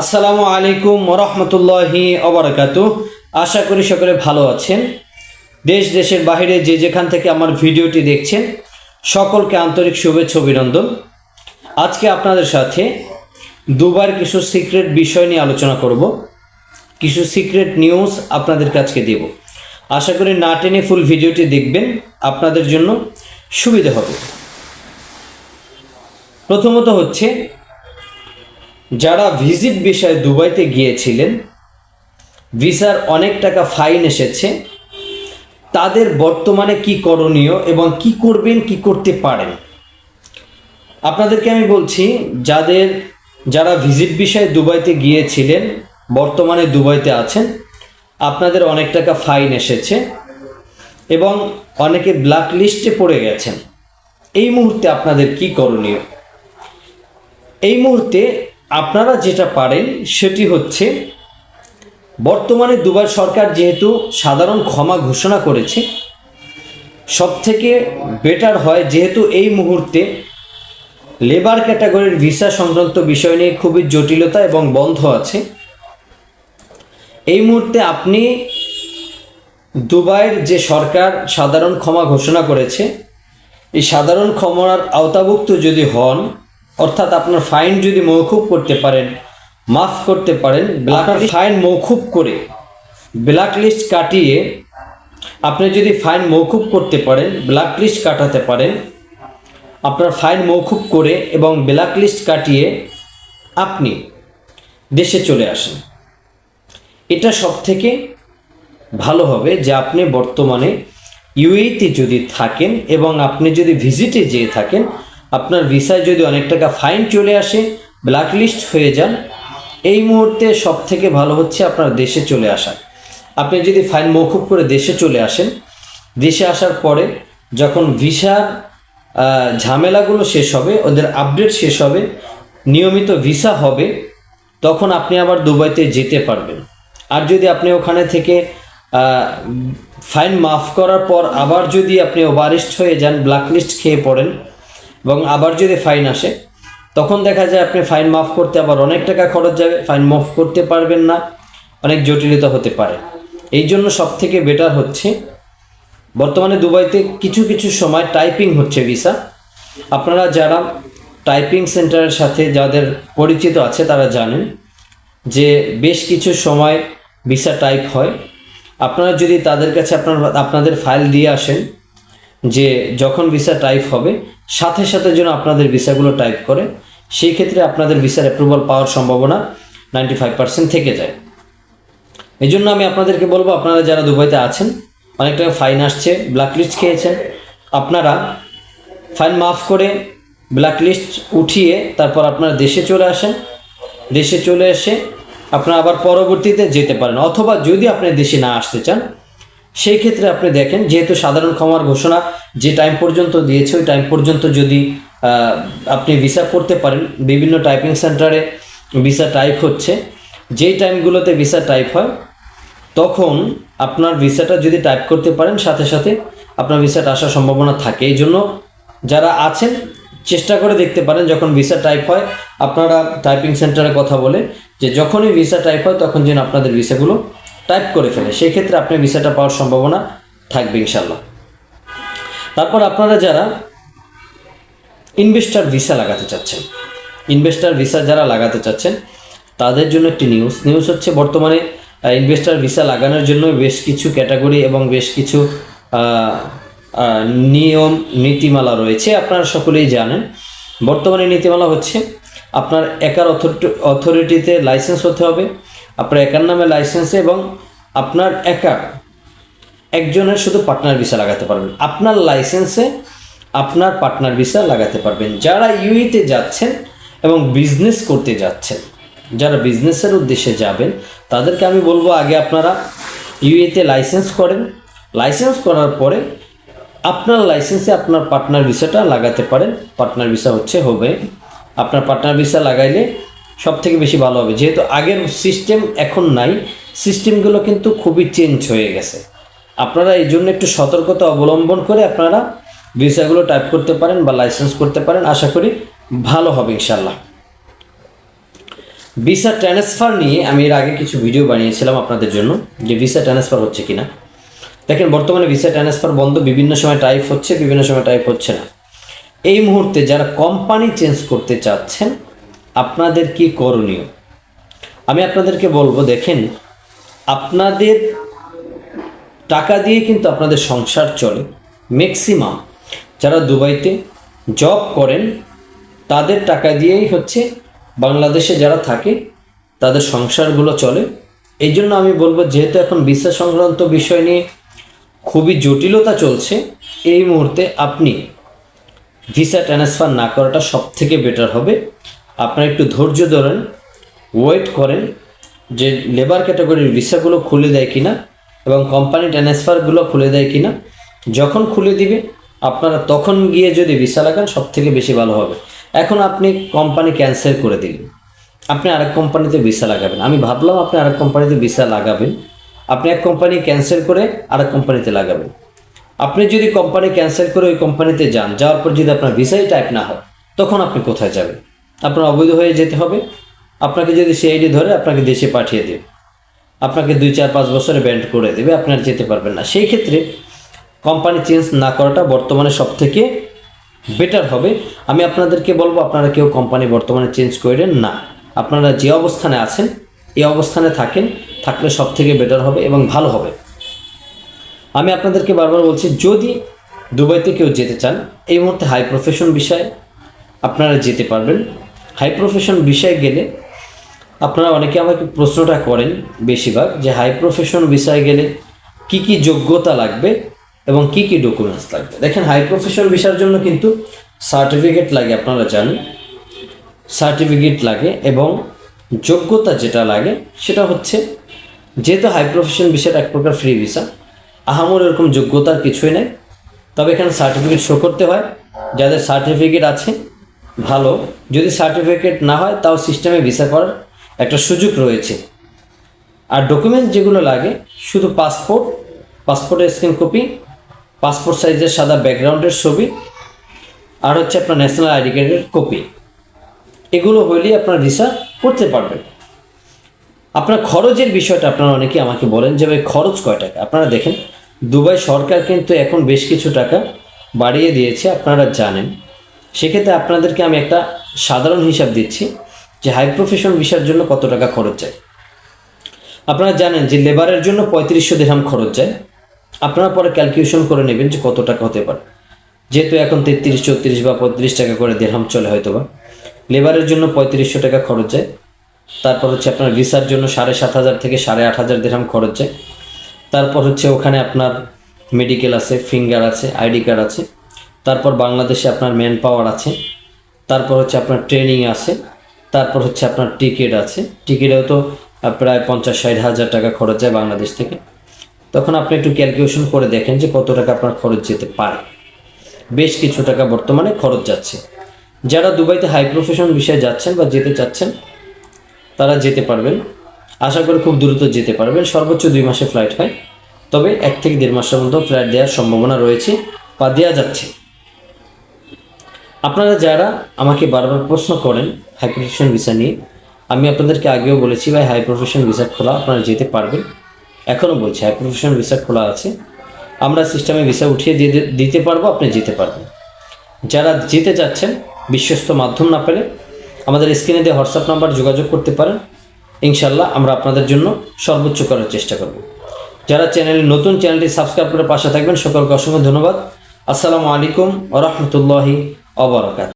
আসসালামু আলাইকুম ওরহমতুল্লাহি অবরাকাতু আশা করি সকলে ভালো আছেন। দেশ, দেশের বাইরে যে যেখান থেকে আমার ভিডিওটি দেখছেন, সকলকে আন্তরিক শুভেচ্ছা অভিনন্দন। আজকে আপনাদের সাথে দুবার কিছু সিক্রেট বিষয় নিয়ে আলোচনা করব। কিছু সিক্রেট নিউজ আপনাদের কাছকে দেব। আশা করি না টেনে ফুল ভিডিওটি দেখবেন, আপনাদের জন্য সুবিধা হবে। প্রথমত হচ্ছে যারা ভিজিট বিষয়ে দুবাইতে গিয়েছিলেন ভিসার অনেক টাকা ফাইন এসেছে, তাদের বর্তমানে কি করণীয় এবং কি করবেন, কি করতে পারেন? আপনাদেরকে আমি বলছি, যাদের, যারা ভিজিট বিষয়ে দুবাইতে গিয়েছিলেন, বর্তমানে দুবাইতে আছেন, আপনাদের অনেক টাকা ফাইন এসেছে এবং অনেকে ব্ল্যাক লিস্টে পড়ে গেছেন। এই মুহূর্তে আপনাদের কি করণীয়? এই মুহূর্তে আপনারা যেটা পারেন সেটি হচ্ছে, বর্তমানে দুবাই সরকার যেহেতু সাধারণ ক্ষমা ঘোষণা করেছে সব থেকে বেটার হয় যেহেতু এই মুহূর্তে লেবার ক্যাটাগরির ভিসা সংক্রান্ত বিষয় নিয়ে খুবই জটিলতা এবং বন্ধ আছে। এই মুহূর্তে আপনি দুবাইয়ের যে সরকার সাধারণ ক্ষমা ঘোষণা করেছে, এই সাধারণ ক্ষমার আওতাভুক্ত যদি হন অর্থাৎ আপনার ফাইন যদি মৌকুব করতে পারেন, মাফ করতে পারেন ব্ল্যাক ফাইন মৌকুব করে ব্ল্যাক লিস্ট কাটিয়ে আপনি যদি ফাইন মৌকুব করতে পারেন ব্ল্যাক লিস্ট কাটাতে পারেন, আপনার ফাইন মৌকুব করে এবং ব্ল্যাক লিস্ট কাটিয়ে আপনি দেশে চলে আসেন। এটা সব থেকে ভালো হবে যে আপনি বর্তমানে ইউএইতে যদি থাকেন এবং আপনি যদি ভিজিটে যেয়ে থাকেন আপনার ভিসায় যদি অনেক টাকা ফাইন চলে আসে ব্ল্যাক লিস্ট হয়ে যান, এই মুহূর্তে সব থেকে ভালো হচ্ছে আপনার দেশে চলে আসা। আপনি যদি ফাইন মৌকুব করে দেশে চলে আসেন, দেশে আসার পরে যখন ভিসার ঝামেলাগুলো শেষ হবে, ওদের আপডেট শেষ হবে, নিয়মিত ভিসা হবে, তখন আপনি আবার দুবাইতে যেতে পারবেন। আর যদি আপনি ওখানে থেকে ফাইন মাফ করার পর আবার যদি আপনি ওভারিস্ট হয়ে যান ব্ল্যাকলিস্ট খেয়ে পড়েন এবং আবার যদি ফাইন আসে, তখন দেখা যায় আপনি ফাইন মাফ করতে আবার অনেক টাকা খরচ যাবে ফাইন মাফ করতে পারবেন না, অনেক জটিলতা হতে পারে। এই জন্য সব থেকে বেটার হচ্ছে, বর্তমানে দুবাইতে কিছু কিছু সময় টাইপিং হচ্ছে ভিসা আপনারা যারা টাইপিং সেন্টারের সাথে যাদের পরিচিত আছে, তারা জানেন যে বেশ কিছু সময় ভিসা টাইপ হয়। আপনারা যদি তাদের কাছে আপনার, আপনাদের ফাইল দিয়ে আসেন যে যখন ভিসা টাইপ হবে সাথে সাথে যেন আপনাদের ভিসাগুলো টাইপ করে, সেই ক্ষেত্রে আপনাদের ভিসার অ্যাপ্রুভাল পাওয়ার সম্ভাবনা নাইনটি ফাইভ পার্সেন্ট থেকে যায়। এই জন্য আমি আপনাদেরকে বলব, আপনারা যারা দুবাইতে আছেন অনেক টাকা ফাইন আসছে ব্ল্যাক লিস্ট খেয়েছেন, আপনারা ফাইন মাফ করে ব্ল্যাক লিস্ট উঠিয়ে তারপর আপনারা দেশে চলে আসেন। দেশে চলে এসে আপনারা আবার পরবর্তীতে যেতে পারেন, অথবা যদি আপনি দেশে না আসতে চান সেই ক্ষেত্রে আপনি দেখেন, যেহেতু সাধারণ ক্ষমার ঘোষণা যে টাইম পর্যন্ত দিয়েছে, ওই টাইম পর্যন্ত যদি আপনি ভিসা করতে পারেন, বিভিন্ন টাইপিং সেন্টারে ভিসা টাইপ হচ্ছে, যেই টাইমগুলোতে ভিসা টাইপ হয়, তখন আপনার ভিসাটা যদি টাইপ করতে পারেন, সাথে সাথে আপনার ভিসাটা আসার সম্ভাবনা থাকে। এই জন্য যারা আছেন, চেষ্টা করে দেখতে পারেন, যখন ভিসা টাইপ হয়, আপনারা টাইপিং সেন্টারে কথা বলে, যে যখনই ভিসা টাইপ হয়, তখন যেন আপনাদের ভিসাগুলো টাইপ করে ফেলে। সেই ক্ষেত্রে আপনি ভিসাটা পাওয়ার সম্ভাবনা থাকবে ইনশাল্লাহ তারপর আপনারা যারা ইনভেস্টার ভিসা লাগাতে চাচ্ছেন ইনভেস্টার ভিসা যারা লাগাতে চাচ্ছেন, তাদের জন্য একটি নিউজ নিউজ হচ্ছে বর্তমানে ইনভেস্টার ভিসা লাগানোর জন্য বেশ কিছু ক্যাটাগরি এবং বেশ কিছু নিয়ম, নীতিমালা রয়েছে, আপনারা সকলেই জানেন। বর্তমানে নীতিমালা হচ্ছে, আপনার একার অথরিটি অথরিটিতে লাইসেন্স হতে হবে আপনার একার নামে লাইসেন্সে এবং আপনার একা একজনের শুধু পার্টনার ভিসা লাগাতে পারবেন। আপনার লাইসেন্সে আপনার পার্টনার ভিসা লাগাতে পারবেন। যারা ইউইতে যাচ্ছেন এবং বিজনেস করতে যাচ্ছেন, যারা বিজনেসের উদ্দেশ্যে যাবেন, তাদেরকে আমি বলব আগে আপনারা ইউএতে লাইসেন্স করেন। লাইসেন্স করার পরে আপনার লাইসেন্সে আপনার পার্টনার ভিসাটা লাগাতে পারেন। পার্টনার ভিসা হচ্ছে হবে। আপনার পার্টনার ভিসা লাগাইলে সব থেকে বেশি ভালো হবে। যেহেতু আগের সিস্টেম এখন নাই সিস্টেমগুলো কিন্তু খুবই চেঞ্জ হয়ে গেছে। আপনারা এই জন্য একটু সতর্কতা অবলম্বন করে আপনারা ভিসাগুলো টাইপ করতে পারেন বা লাইসেন্স করতে পারেন। আশা করি ভালো হবে ইনশাল্লাহ ভিসা ট্রান্সফার নিয়ে আমি এর আগে কিছু ভিডিও বানিয়েছিলাম আপনাদের জন্য, যে ভিসা ট্রান্সফার হচ্ছে কিনা। দেখেন, বর্তমানে ভিসা ট্রান্সফার বন্ধ, বিভিন্ন সময় টাইপ হচ্ছে, বিভিন্ন সময় টাইপ হচ্ছে না। এই মুহূর্তে যারা কোম্পানি চেঞ্জ করতে চাচ্ছেন আপনাদের কি করণীয়? আমি আপনাদেরকে বলব, দেখেন, আপনাদের টাকা দিয়ে কিন্তু আপনাদের সংসার চলে। ম্যাক্সিমাম যারা দুবাইতে জব করেন, তাদের টাকা দিয়েই হচ্ছে বাংলাদেশে যারা থাকে, তাদের সংসারগুলো চলে। এই জন্য আমি বলব, যেহেতু এখন ভিসা সংক্রান্ত বিষয় নিয়ে খুবই জটিলতা চলছে, এই মুহূর্তে আপনি ভিসা ট্রান্সফার না করাটা সব থেকে বেটার হবে। আপনারা একটু ধৈর্য ধরেন ওয়েট করেন যে লেবার ক্যাটাগরির ভিসাগুলো খুলে দেয় কিনা এবং কোম্পানি ট্রান্সফারগুলো খুলে দেয় কিনা। যখন খুলে দিবে, আপনারা তখন গিয়ে যদি ভিসা লাগান সব থেকে বেশি ভালো হবে। এখন আপনি কোম্পানি ক্যান্সেল করে দিলেন। আপনি আরেক কোম্পানিতে ভিসা লাগাবেন। আমি ভাবলাম আপনি আরেক কোম্পানিতে ভিসা লাগাবেন। আপনি এক কোম্পানি ক্যান্সেল করে আরেক কোম্পানিতে লাগাবেন। আপনি যদি কোম্পানি ক্যান্সেল করে ওই কোম্পানিতে যান, যাওয়ার পর যদি আপনার ভিসাই টাইপ না হয়, তখন আপনি কোথায় যাবেন? আপনার অবৈধ হয়ে যেতে হবে। আপনাকে যদি সে সিআইডি ধরে আপনাকে দেশে পাঠিয়ে দেবে। আপনাকে দুই, চার, পাঁচ বছরে ব্যান্ড করে দেবে, আপনি আর যেতে পারবেন না। সেই ক্ষেত্রে কোম্পানি চেঞ্জ না করাটা বর্তমানে সব থেকে বেটার হবে। আমি আপনাদেরকে বলব, আপনারা কেউ কোম্পানি বর্তমানে চেঞ্জ করেন না। আপনারা যে অবস্থানে আছেন, এই অবস্থানে থাকেন, থাকলে সব থেকে বেটার হবে এবং ভালো হবে। আমি আপনাদেরকে বারবার বলছি, যদি দুবাইতে কেউ যেতে চান, এই মুহূর্তে হাই প্রফেশন বিষয়ে আপনারা যেতে পারবেন। হাই প্রফেশন বিষয়ে গেলে আপনারা অনেকে আমাকে প্রশ্নটা করেন বেশিরভাগ যে হাই প্রফেশন বিষয়ে গেলে কি কি যোগ্যতা লাগবে এবং কি কি ডকুমেন্টস লাগবে। দেখেন হাই প্রফেশন বিষয়ের জন্য কিন্তু সার্টিফিকেট লাগে, আপনারা জানেন। সার্টিফিকেট লাগে এবং যোগ্যতা যেটা লাগে সেটা হচ্ছে যেহেতু হাই প্রফেশন বিষয়টা এক প্রকার ফ্রি ভিসা আহামর এরকম যোগ্যতার কিছুই নেই। তবে এখানে সার্টিফিকেট শো করতে হয়। যাদের সার্টিফিকেট আছে ভালো। যদি সার্টিফিকেট না হয়, তাও সিস্টেমে ভিসা করার একটা সুযোগ রয়েছে। আর ডকুমেন্টস যেগুলো লাগে, শুধু পাসপোর্ট পাসপোর্টের স্ক্রিন কপি পাসপোর্ট সাইজের সাদা ব্যাকগ্রাউন্ডের ছবি, আর হচ্ছে আপনার ন্যাশনাল আইডি কার্ডের কপি এগুলো হইলেই আপনার ভিসা করতে পারবেন। আপনার খরচের বিষয়টা আপনারা অনেকে আমাকে বলেন যে, ভাই, খরচ কয় টাকা? আপনারা দেখেন, দুবাই সরকার কিন্তু এখন বেশ কিছু টাকা বাড়িয়ে দিয়েছে, আপনারা জানেন। সেক্ষেত্রে আপনাদেরকে আমি একটা সাধারণ হিসাব দিচ্ছি যে হাই প্রফেশন ভিসার জন্য কত টাকা খরচ যায় আপনারা জানেন যে লেবারের জন্য পঁয়ত্রিশশো দেড়হাম খরচ যায় আপনারা পরে ক্যালকুলেশন করে নেবেন যে কত টাকা হতে পারে। যেহেতু এখন তেত্রিশ, চৌত্রিশ বা পঁয়ত্রিশ টাকা করে দেড়হাম চলে হয়তো বা লেবারের জন্য পঁয়ত্রিশশো টাকা খরচ যায় তারপর হচ্ছে আপনার ভিসার জন্য সাড়ে সাত হাজার থেকে সাড়ে আট হাজার দেহাম খরচ যায় তারপর হচ্ছে ওখানে আপনার মেডিকেল আছে ফিঙ্গার আছে আইডি কার্ড আছে। তারপর বাংলাদেশে আপনার ম্যান পাওয়ার আছে, তারপর হচ্ছে আপনার ট্রেনিং আছে, তারপর হচ্ছে আপনার টিকিট আছে। টিকিটেও তো প্রায় পঞ্চাশ ষাট হাজার টাকা খরচ যায় বাংলাদেশ থেকে। তখন আপনি একটু ক্যালকুলেশন করে দেখেন যে কত টাকা আপনার খরচ যেতে পারে। বেশ কিছু টাকা বর্তমানে খরচ যাচ্ছে। যারা দুবাইতে হাই প্রফেশন বিষয়ে যাচ্ছেন বা যেতে চাচ্ছেন, তারা যেতে পারবেন। আশা করি খুব দ্রুত যেতে পারবেন। সর্বোচ্চ দুই মাসে ফ্লাইট হয়। তবে এক থেকে দেড় মাসের মধ্যে ফ্লাইট দেওয়ার সম্ভাবনা রয়েছে বা দেওয়া যাচ্ছে। আপনারা যারা আমাকে বারবার প্রশ্ন করেন হাই প্রফেশন ভিসা নিয়ে, আমি আপনাদেরকে আগেও বলেছি ভাই হাই প্রফেশন ভিসা খোলা, আপনারা যেতে পারবেন। এখনও বলছি হাই প্রফেশন ভিসা খোলা আছে। আমরা সিস্টেমে ভিসা উঠিয়ে দিয়ে দিতে পারব, আপনি যেতে পারবেন। যারা যেতে চাচ্ছেন, বিশ্বস্ত মাধ্যম না পেলে, আমাদের স্ক্রিনে দিয়ে হোয়াটসঅ্যাপ নাম্বার যোগাযোগ করতে পারেন। ইনশাল্লাহ আমরা আপনাদের জন্য সর্বোচ্চ করার চেষ্টা করব। যারা চ্যানেলে নতুন চ্যানেলটি সাবস্ক্রাইব করে পাশে থাকবেন, সকলকে অসংখ্য ধন্যবাদ। আসসালামু আলাইকুম ওরহমতুল্লাহি অবরাকাত